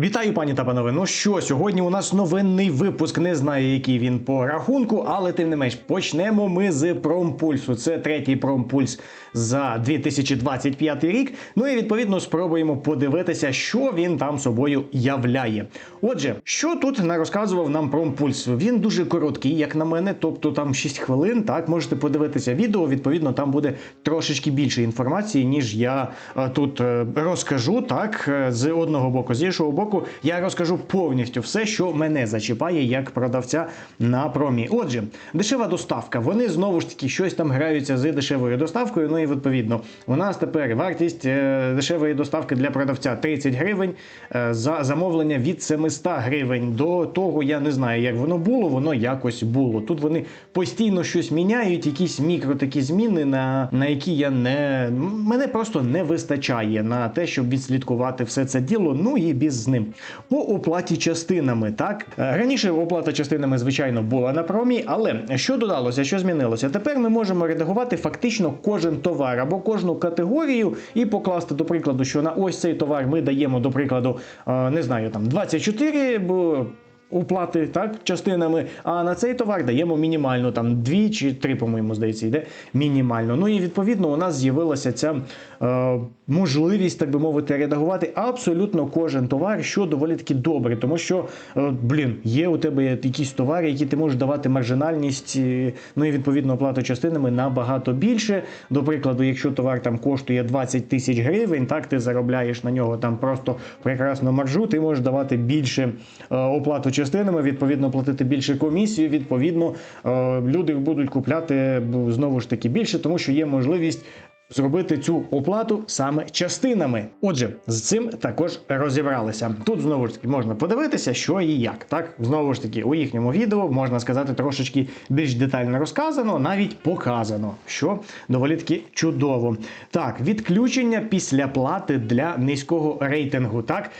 Вітаю, пані та панове. Ну що, сьогодні у нас новинний випуск. Не знаю, який він по рахунку, але тим не менш почнемо ми з промпульсу. Це третій промпульс за 2025 рік. Ну і відповідно спробуємо подивитися, що він там собою являє. Отже, що тут не розказував нам промпульс? Він дуже короткий, як на мене, тобто там 6 хвилин. Так, можете подивитися відео. Відповідно, там буде трошечки більше інформації, ніж я е, тут е, розкажу. Так, е, з одного боку, з іншого боку, я розкажу повністю все, що мене зачіпає як продавця на промі. Отже, дешева доставка. Вони знову ж таки щось там граються з дешевою доставкою. Ну і відповідно, у нас тепер вартість е, дешевої доставки для продавця 30 гривень е, за замовлення від 700 гривень. До того я не знаю, як воно було, воно якось було. Тут вони постійно щось міняють, якісь мікро такі зміни, на, на які я не мене просто не вистачає на те, щоб відслідкувати все це діло. Ну і біз з. По оплаті частинами, так Е, раніше оплата частинами, звичайно, була на промі, але що додалося, що змінилося? Тепер ми можемо редагувати фактично кожен товар або кожну категорію і покласти, до прикладу, що на ось цей товар ми даємо, до прикладу, е, не знаю, там 24, бо. Оплати так частинами, а на цей товар даємо мінімально там дві чи три, по-моєму, здається, йде мінімально. Ну і відповідно у нас з'явилася ця е, можливість, так би мовити, редагувати абсолютно кожен товар, що доволі таки добре, тому що е, блін, є у тебе якісь товари, які ти можеш давати маржинальність, е, ну і відповідно оплату частинами набагато більше. До прикладу, якщо товар там коштує 20 тисяч гривень, так ти заробляєш на нього там просто прекрасну маржу, ти можеш давати більше е, оплату частинами, відповідно платити більше комісію. Відповідно, е, люди будуть купляти знову ж таки більше, тому що є можливість. Зробити цю оплату саме частинами. Отже, з цим також розібралися. Тут знову ж таки можна подивитися, що і як. Так, знову ж таки, у їхньому відео можна сказати трошечки більш детально розказано, навіть показано, що доволі таки чудово. Так, відключення після плати для низького рейтингу. Так,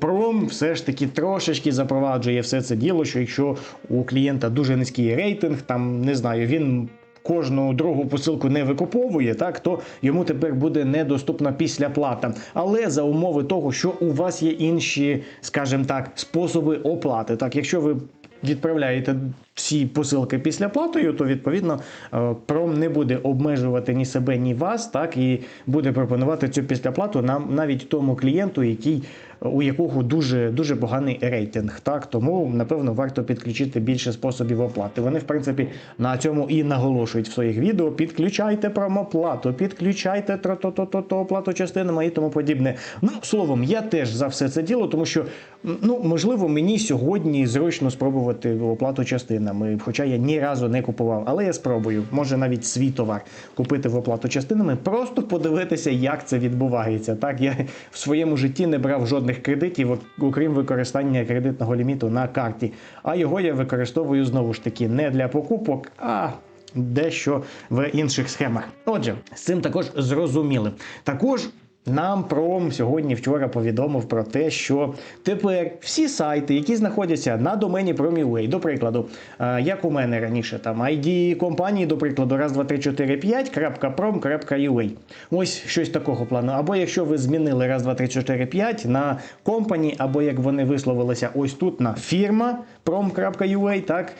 пром все ж таки трошечки запроваджує все це діло, що якщо у клієнта дуже низький рейтинг, там не знаю, він кожну другу посилку не викуповує, так то йому тепер буде недоступна післяплата. Але за умови того, що у вас є інші, скажімо так, способи оплати. Так, якщо ви відправляєте всі посилки після платою, то відповідно е, пром не буде обмежувати ні себе, ні вас, так і буде пропонувати цю післяплату нам навіть тому клієнту, який у якого дуже дуже поганий рейтинг. Так тому напевно варто підключити більше способів оплати. Вони в принципі на цьому і наголошують в своїх відео. Підключайте промоплату, підключайте тро-то-то-то оплату частинами і тому подібне. Ну словом, я теж за все це діло, тому що ну можливо мені сьогодні зручно спробувати оплату частинами, хоча я ні разу не купував, але я спробую. Може навіть свій товар купити в оплату частинами, просто подивитися, як це відбувається. Так я в своєму житті не брав жодних кредитів, окрім використання кредитного ліміту на карті. А його я використовую знову ж таки не для покупок, а дещо в інших схемах. Отже, з цим також зрозуміли. Також. Нам пром сьогодні вчора повідомив про те, що тепер всі сайти, які знаходяться на домені Prom.ua, до прикладу, е, як у мене раніше, там ID компанії, до прикладу, раз, два, три, чотири, п'ять, .prom.ua. Ось щось такого плану. Або якщо ви змінили раз, два, три, чотири, п'ять на компані, або як вони висловилися, ось тут на фірма prom.ua, так.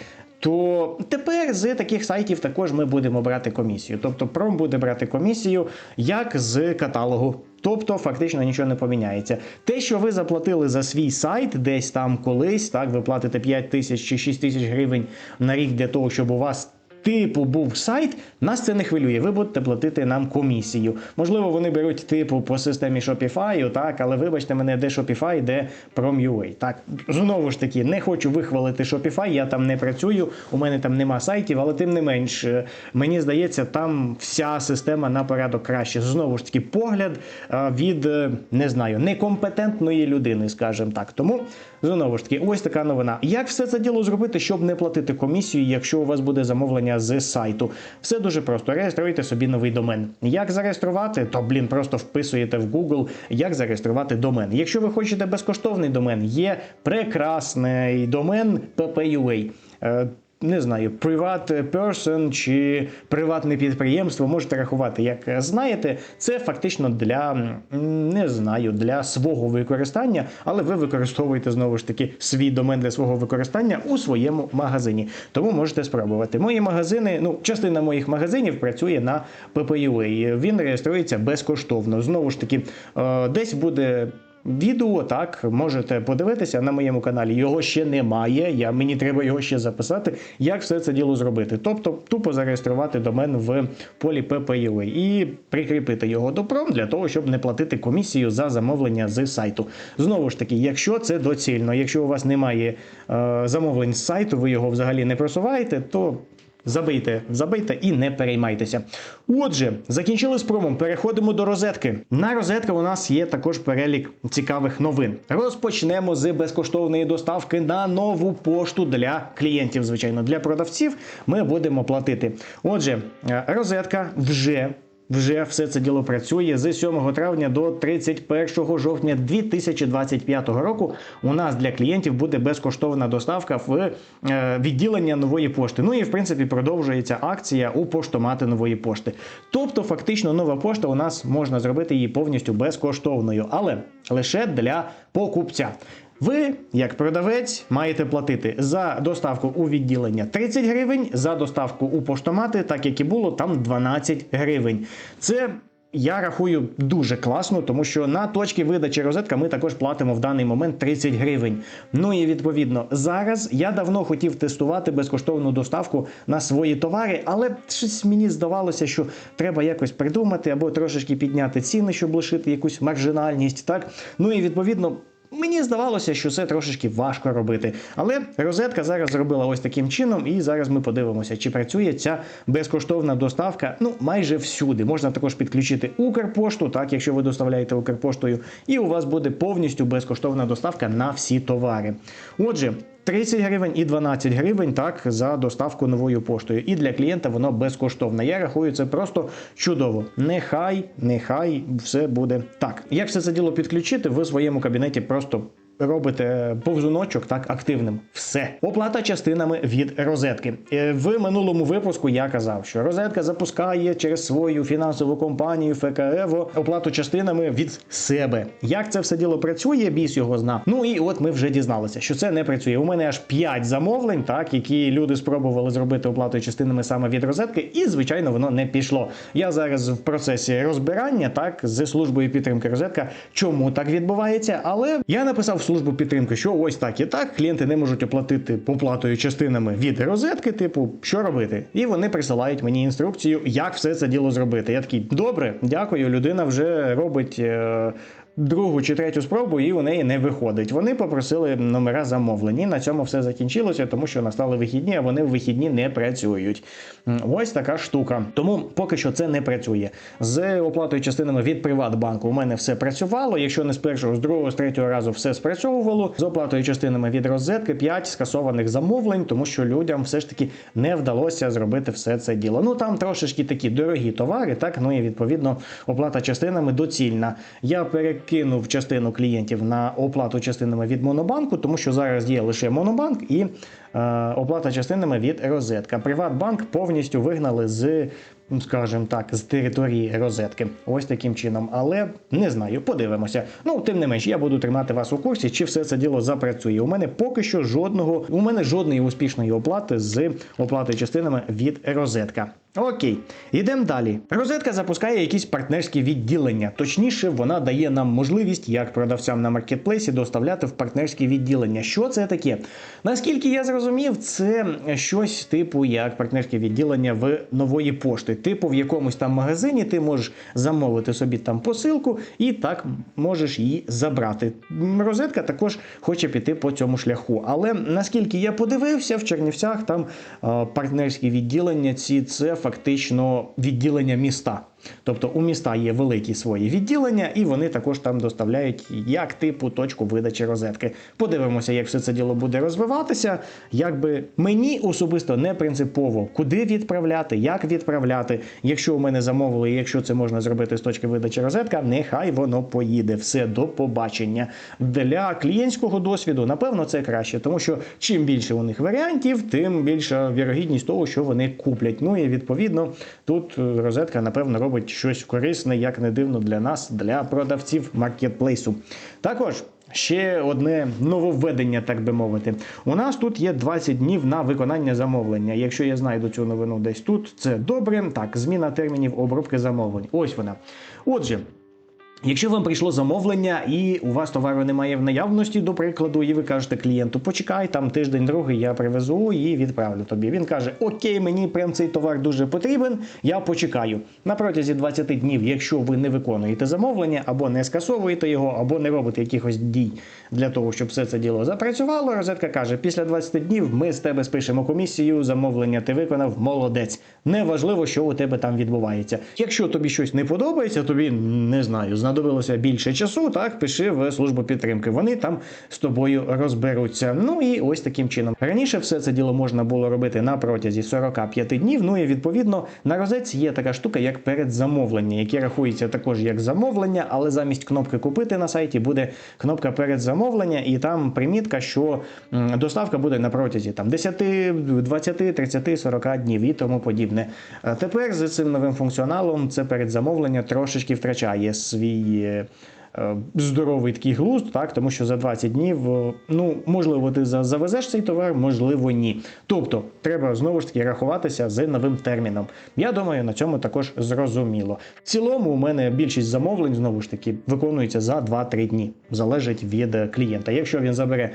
То тепер з таких сайтів також ми будемо брати комісію. Тобто пром буде брати комісію як з каталогу. Тобто фактично нічого не поміняється. Те, що ви заплатили за свій сайт, десь там колись, так ви платите 5 тисяч чи 6 тисяч гривень на рік для того, щоб у вас. Типу був сайт, нас це не хвилює. Ви будете платити нам комісію. Можливо, вони беруть типу по системі Shopify, так, але вибачте мене, де Shopify, де Prom.ua. Так, знову ж таки, не хочу вихвалити Shopify, я там не працюю, у мене там нема сайтів, але тим не менш, е, мені здається, там вся система на порядок краще. Знову ж таки, погляд е, від е, не знаю, некомпетентної людини, скажімо так. Тому знову ж таки, ось така новина. Як все це діло зробити, щоб не платити комісію, якщо у вас буде замовлення з сайту? Все дуже просто. Реєструйте собі новий домен. Як зареєструвати, то блін, просто вписуєте в Google, як зареєструвати домен. Якщо ви хочете безкоштовний домен, є прекрасний домен PPUA. Не знаю, private person чи приватне підприємство, можете рахувати, як знаєте, це фактично для не знаю, для свого використання, але ви використовуєте знову ж таки свій домен для свого використання у своєму магазині. Тому можете спробувати. Мої магазини, ну, частина моїх магазинів працює на PPUA. Він реєструється безкоштовно. Знову ж таки, е, десь буде. Відео так можете подивитися на моєму каналі. Його ще немає. Я мені треба його ще записати. Як все це діло зробити? Тобто тупо зареєструвати домен в полі PPUA і прикріпити його до пром для того, щоб не платити комісію за замовлення з сайту. Знову ж таки, якщо це доцільно, якщо у вас немає е, замовлень з сайту, ви його взагалі не просуваєте, то Забийте, забийте і не переймайтеся. Отже, закінчили з промом. Переходимо до розетки. На розетках у нас є також перелік цікавих новин. Розпочнемо з безкоштовної доставки на нову пошту для клієнтів. Звичайно, для продавців ми будемо платити. Отже, е, розетка вже. Вже все це діло працює з 7 травня до 31 жовтня 2025 року. У нас для клієнтів буде безкоштовна доставка в е, відділення нової пошти. Ну і в принципі продовжується акція у поштомати нової пошти. Тобто, фактично, нова пошта у нас можна зробити її повністю безкоштовною, але лише для покупця. Ви, як продавець, маєте платити за доставку у відділення 30 гривень, за доставку у поштомати, так як і було, там 12 гривень. Це я рахую дуже класно, тому що на точці видачі розетка ми також платимо в даний момент 30 гривень. Ну і відповідно зараз я давно хотів тестувати безкоштовну доставку на свої товари, але щось мені здавалося, що треба якось придумати або трошечки підняти ціни, щоб лишити якусь маржинальність. Так ну і відповідно. Мені здавалося, що це трошечки важко робити. Але розетка зараз зробила ось таким чином, і зараз ми подивимося, чи працює ця безкоштовна доставка. Ну, майже всюди. Можна також підключити Укрпошту, так, якщо ви доставляєте Укрпоштою, і у вас буде повністю безкоштовна доставка на всі товари. Отже. 30 гривень і 12 гривень так за доставку новою поштою. І для клієнта воно безкоштовне. Я рахую це просто чудово. Нехай, нехай все буде так. Як все це діло підключити, ви в своєму кабінеті просто. Робите повзуночок так активним. Все. Оплата частинами від розетки. Е, В минулому випуску я казав, що розетка запускає через свою фінансову компанію ФКЕВО оплату частинами від себе. Як це все діло працює, біс його зна. Ну і от ми вже дізналися, що це не працює. У мене аж 5 замовлень, так які люди спробували зробити оплатою частинами саме від розетки, і звичайно воно не пішло. Я зараз в процесі розбирання так з службою підтримки розетка, чому так відбувається, але я написав службу підтримки, що ось так і так клієнти не можуть оплатити поплатою частинами від розетки, типу, що робити. І вони присилають мені інструкцію, як все це діло зробити. Я такий, добре, дякую. Людина вже робить. Е- Другу чи третю спробу і у неї не виходить. Вони попросили номера замовлень. І на цьому все закінчилося, тому що настали вихідні, а вони в вихідні не працюють. Ось така штука. Тому поки що це не працює. З оплатою частинами від Приватбанку у мене все працювало. Якщо не з першого, з другого, з третього разу все спрацьовувало. З оплатою частинами від розетки 5 скасованих замовлень, тому що людям все ж таки не вдалося зробити все це діло. Ну там трошечки такі дорогі товари, так ну і відповідно оплата частинами доцільна. Я перекинув частину клієнтів на оплату частинами від Монобанку, тому що зараз є лише Монобанк і е, оплата частинами від розетка. Приватбанк повністю вигнали з. Скажімо так, з території розетки. Ось таким чином. Але не знаю, подивимося. Ну, тим не менш, я буду тримати вас у курсі, чи все це діло запрацює. У мене поки що жодного, у мене жодної успішної оплати з оплатою частинами від розетка. Окей, йдемо далі. Розетка запускає якісь партнерські відділення. Точніше, вона дає нам можливість, як продавцям на маркетплейсі, доставляти в партнерські відділення. Що це таке? Наскільки я зрозумів, це щось типу як партнерське відділення в нової пошти. Типу, в якомусь там магазині ти можеш замовити собі там посилку і так можеш її забрати. Розетка також хоче піти по цьому шляху. Але наскільки я подивився, в Чернівцях там е, партнерські відділення ці це фактично відділення міста. Тобто у міста є великі свої відділення, і вони також там доставляють як типу точку видачі розетки. Подивимося, як все це діло буде розвиватися. Якби мені особисто не принципово, куди відправляти, як відправляти. Якщо у мене замовили, якщо це можна зробити з точки видачі розетка, нехай воно поїде. Все до побачення. Для клієнтського досвіду, напевно, це краще, тому що чим більше у них варіантів, тим більша вірогідність того, що вони куплять. Ну і відповідно тут розетка, напевно, робить щось корисне, як не дивно для нас, для продавців маркетплейсу. Також. Ще одне нововведення, так би мовити. У нас тут є 20 днів на виконання замовлення. Якщо я знайду цю новину десь тут, це добре. Так, зміна термінів обробки замовлень. Ось вона. Отже. Якщо вам прийшло замовлення і у вас товару немає в наявності, до прикладу, і ви кажете клієнту, почекай, там тиждень другий я привезу і відправлю тобі. Він каже: Окей, мені прям цей товар дуже потрібен, я почекаю. На протязі 20 днів, якщо ви не виконуєте замовлення, або не скасовуєте його, або не робите якихось дій для того, щоб все це діло запрацювало, розетка каже: після 20 днів ми з тебе спишемо комісію, замовлення ти виконав, молодець. Неважливо, що у тебе там відбувається. Якщо тобі щось не подобається, тобі не знаю, знадобилося більше часу, так пиши в службу підтримки. Вони там з тобою розберуться. Ну і ось таким чином. Раніше все це діло можна було робити на протязі 45 днів. Ну і відповідно на розетці є така штука, як передзамовлення, яке рахується також як замовлення, але замість кнопки купити на сайті буде кнопка передзамовлення, і там примітка, що доставка буде на протязі там 10, 20, 30, 40 днів і тому подібне. А Тепер з цим новим функціоналом це передзамовлення трошечки втрачає свій. Е, е, Здоровий такий глузд, так тому що за 20 днів, е, ну можливо, ти завезеш цей товар, можливо, ні. Тобто, треба знову ж таки рахуватися з новим терміном. Я думаю, на цьому також зрозуміло. В цілому, у мене більшість замовлень знову ж таки виконується за 2-3 дні. Залежить від е, клієнта. Якщо він забере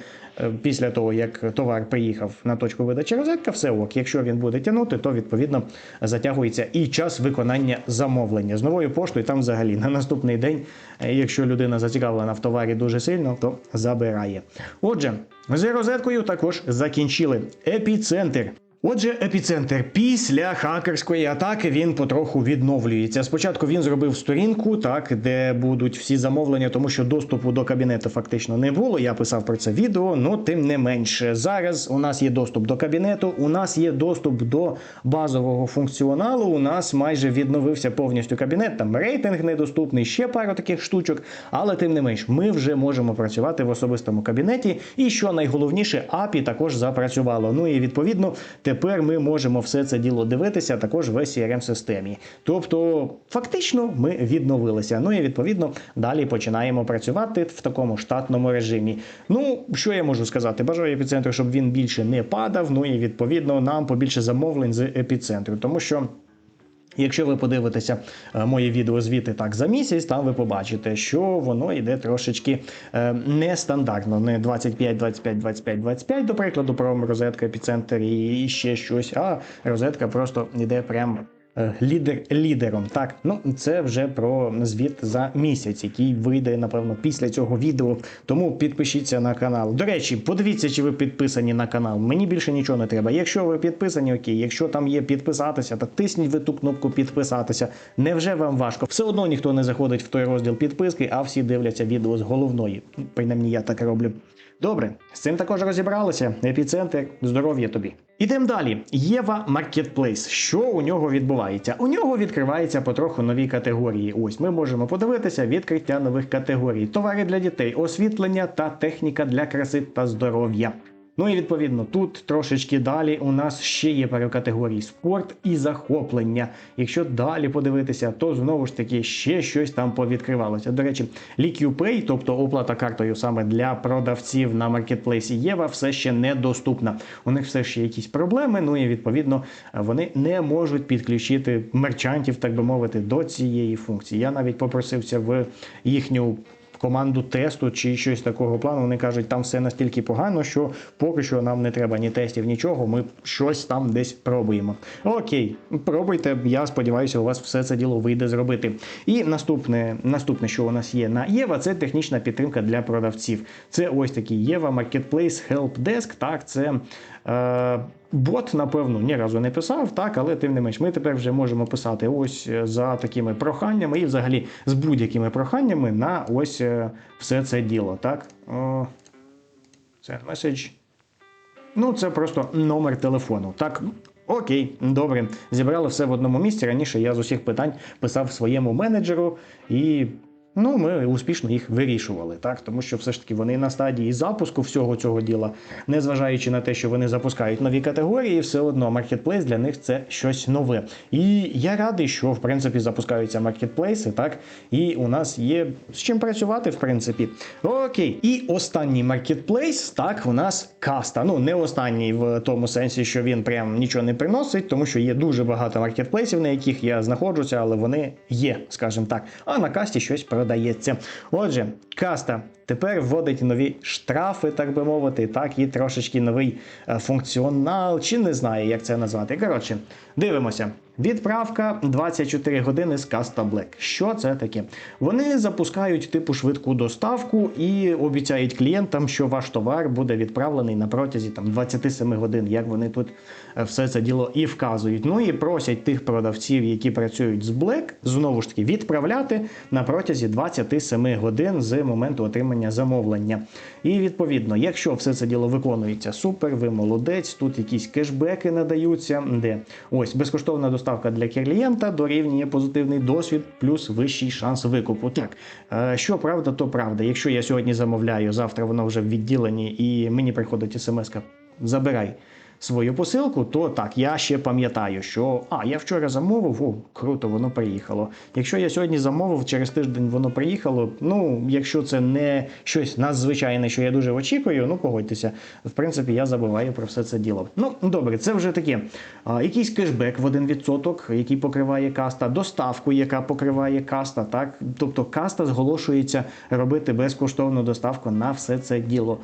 після того, як товар приїхав на точку видачі розетка, все ок. Якщо він буде тягнути, то відповідно затягується і час виконання замовлення з новою поштою. Там взагалі на наступний день, е, якщо людина зацікавлена в товарі дуже сильно, то забирає. Отже, з розеткою також закінчили епіцентр. Отже, епіцентр після хакерської атаки він потроху відновлюється. Спочатку він зробив сторінку, так де будуть всі замовлення, тому що доступу до кабінету фактично не було. Я писав про це відео, ну тим не менше. Зараз у нас є доступ до кабінету, у нас є доступ до базового функціоналу. У нас майже відновився повністю кабінет. Там рейтинг недоступний, ще пару таких штучок. Але тим не менш, ми вже можемо працювати в особистому кабінеті. І що найголовніше, API також запрацювало. Ну і відповідно тепер ми можемо все це діло дивитися також в crm системі Тобто, фактично, ми відновилися. Ну і відповідно далі починаємо працювати в такому штатному режимі. Ну, що я можу сказати? Бажаю епіцентру, щоб він більше не падав. Ну і відповідно нам побільше замовлень з епіцентру, тому що. Якщо ви подивитеся е, моє відео звіти так за місяць, там ви побачите, що воно йде трошечки е, нестандартно. Не 25, 25, 25, 25, до прикладу, про розетка епіцентр і ще щось, а розетка просто йде прям. Е, Лідер лідером, так ну це вже про звіт за місяць, який вийде напевно після цього відео. Тому підпишіться на канал. До речі, подивіться, чи ви підписані на канал. Мені більше нічого не треба. Якщо ви підписані, окей. Якщо там є підписатися, то тисніть ви ту кнопку підписатися. Невже вам важко? Все одно ніхто не заходить в той розділ підписки, а всі дивляться відео з головної. Принаймні, я так роблю. Добре, з цим також розібралися. Епіцентр, здоров'я тобі. Ідемо далі. Єва Marketplace. Що у нього відбувається? У нього відкриваються потроху нові категорії. Ось ми можемо подивитися відкриття нових категорій: товари для дітей, освітлення та техніка для краси та здоров'я. Ну і відповідно тут трошечки далі у нас ще є пару категорій спорт і захоплення. Якщо далі подивитися, то знову ж таки ще щось там повідкривалося. До речі, LiquidPay, тобто оплата картою саме для продавців на маркетплейсі Єва, все ще недоступна. У них все ще якісь проблеми. Ну і відповідно вони не можуть підключити мерчантів, так би мовити, до цієї функції. Я навіть попросився в їхню команду тесту чи щось такого плану. Вони кажуть, там все настільки погано, що поки що нам не треба ні тестів, нічого. Ми щось там десь пробуємо. Окей, пробуйте. Я сподіваюся, у вас все це діло вийде зробити. І наступне, наступне, що у нас є на Єва, це технічна підтримка для продавців. Це ось такий Єва Marketplace Help Desk. Так, це. Е, Бот, напевно, ні разу не писав, так, але тим не менш, ми тепер вже можемо писати ось е, за такими проханнями і взагалі з будь-якими проханнями на ось е, все це діло. Так? Send message. Ну, це просто номер телефону. Так, окей, добре. Зібрали все в одному місці. Раніше я з усіх питань писав своєму менеджеру, і ну, ми успішно їх вирішували. Так? Тому що все ж таки вони на стадії запуску всього цього діла, незважаючи на те, що вони запускають нові категорії, все одно маркетплейс для них це щось нове. І я радий, що в принципі запускаються маркетплейси, так? І у нас є з чим працювати, в принципі. Окей. І останній маркетплейс, так, у нас каста. Ну, не останній в тому сенсі, що він прям нічого не приносить, тому що є дуже багато маркетплейсів, на яких я знаходжуся, але вони є, скажімо так. А на касті щось продається. Отже, каста тепер вводить нові штрафи, так би мовити, так, і трошечки новий е, функціонал, чи не знаю, як це назвати. Коротше, дивимося. Відправка 24 години з Каста Black. Що це таке? Вони запускають типу швидку доставку і обіцяють клієнтам, що ваш товар буде відправлений на протязі там 27 годин, як вони тут е, все це діло і вказують. Ну і просять тих продавців, які працюють з Black, знову ж таки відправляти на протязі 27 годин з моменту отримання замовлення. І відповідно, якщо все це діло виконується супер, ви молодець, тут якісь кешбеки надаються, де ось безкоштовна доставка для клієнта дорівнює позитивний досвід плюс вищий шанс викупу. Так, е, що правда, то правда. Якщо я сьогодні замовляю, завтра воно вже в відділенні, і мені приходить смс-ка забирай свою посилку, то так, я ще пам'ятаю, що а, я вчора замовив, о, круто, воно приїхало. Якщо я сьогодні замовив, через тиждень воно приїхало. Ну, якщо це не щось надзвичайне, що я дуже очікую, ну погодьтеся, в принципі, я забуваю про все це діло. Ну, добре, це вже таке. Якийсь кешбек в 1%, який покриває каста, доставку, яка покриває каста, так? Тобто каста зголошується робити безкоштовну доставку на все це діло.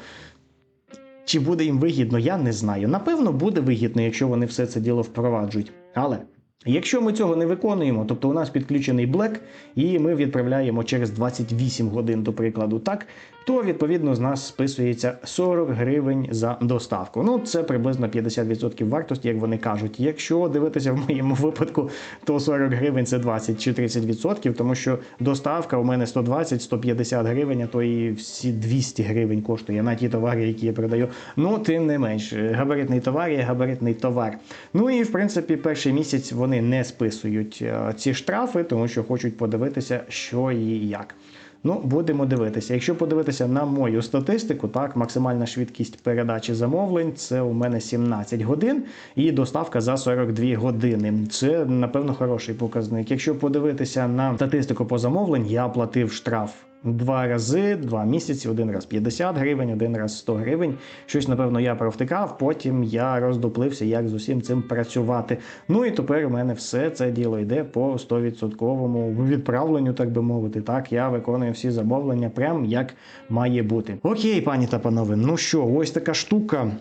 Чи буде їм вигідно, я не знаю. Напевно, буде вигідно, якщо вони все це діло впроваджують. Але якщо ми цього не виконуємо, тобто у нас підключений Black, і ми відправляємо через 28 годин, до прикладу, так, то відповідно з нас списується 40 гривень за доставку. Ну, це приблизно 50% вартості, як вони кажуть. Якщо дивитися в моєму випадку, то 40 гривень це 20 чи 30%, тому що доставка у мене 120-150 гривень, а то і всі 200 гривень коштує на ті товари, які я продаю. Ну, тим не менш, габаритний товар є габаритний товар. Ну і в принципі, перший місяць вони не списують е, ці штрафи, тому що хочуть подивитися, що і як. Ну, будемо дивитися. Якщо подивитися на мою статистику, так, максимальна швидкість передачі замовлень це у мене 17 годин і доставка за 42 години. Це, напевно, хороший показник. Якщо подивитися на статистику по замовлень, я платив штраф. Два рази, два місяці, один раз 50 гривень, один раз 100 гривень. Щось, напевно, я провтикав, потім я роздуплився, як з усім цим працювати. Ну і тепер у мене все це діло йде по 100% відправленню, так би мовити. Так, я виконую всі замовлення, прям як має бути. Окей, пані та панове, ну що, ось така штука.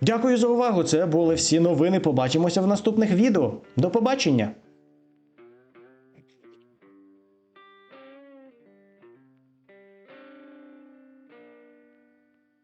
Дякую за увагу. Це були всі новини. Побачимося в наступних відео. До побачення!